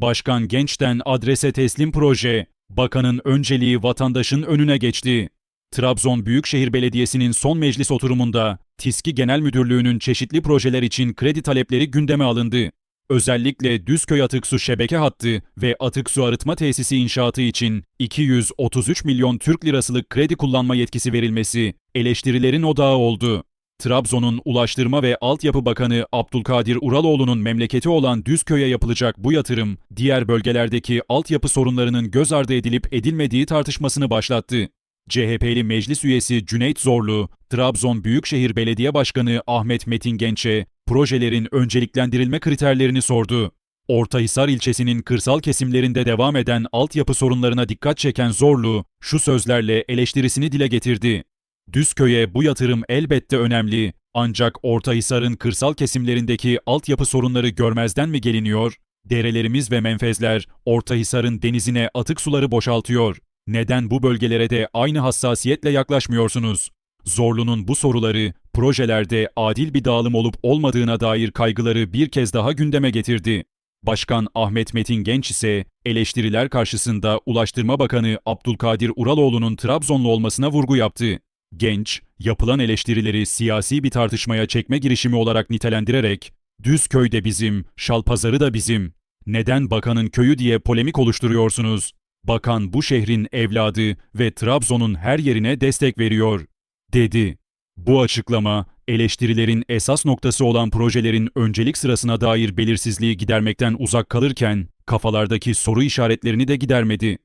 Başkan Genç'ten adrese teslim proje. Bakanın önceliği vatandaşın önüne geçti. Trabzon Büyükşehir Belediyesi'nin son meclis oturumunda TİSKİ Genel Müdürlüğü'nün çeşitli projeler için kredi talepleri gündeme alındı. Özellikle Düzköy Atık Su Şebeke Hattı ve Atık Su Arıtma Tesisi inşaatı için 233 milyon Türk lirasılık kredi kullanma yetkisi verilmesi eleştirilerin odağı oldu. Trabzon'un Ulaştırma ve Altyapı Bakanı Abdülkadir Uraloğlu'nun memleketi olan Düzköy'e yapılacak bu yatırım, diğer bölgelerdeki altyapı sorunlarının göz ardı edilip edilmediği tartışmasını başlattı. CHP'li meclis üyesi Cüneyt Zorlu, Trabzon Büyükşehir Belediye Başkanı Ahmet Metin Genç'e projelerin önceliklendirilme kriterlerini sordu. Ortahisar ilçesinin kırsal kesimlerinde devam eden altyapı sorunlarına dikkat çeken Zorlu, şu sözlerle eleştirisini dile getirdi. Düzköy'e bu yatırım elbette önemli ancak Ortahisar'ın kırsal kesimlerindeki altyapı sorunları görmezden mi geliniyor? Derelerimiz ve menfezler Ortahisar'ın denizine atık suları boşaltıyor. Neden bu bölgelere de aynı hassasiyetle yaklaşmıyorsunuz? Zorlu'nun bu soruları projelerde adil bir dağılım olup olmadığına dair kaygıları bir kez daha gündeme getirdi. Başkan Ahmet Metin Genç ise eleştiriler karşısında Ulaştırma Bakanı Abdülkadir Uraloğlu'nun Trabzonlu olmasına vurgu yaptı. Genç, yapılan eleştirileri siyasi bir tartışmaya çekme girişimi olarak nitelendirerek, Düzköy de bizim, Şalpazarı da bizim. Neden bakanın köyü diye polemik oluşturuyorsunuz? Bakan bu şehrin evladı ve Trabzon'un her yerine destek veriyor, dedi. Bu açıklama, eleştirilerin esas noktası olan projelerin öncelik sırasına dair belirsizliği gidermekten uzak kalırken, kafalardaki soru işaretlerini de gidermedi.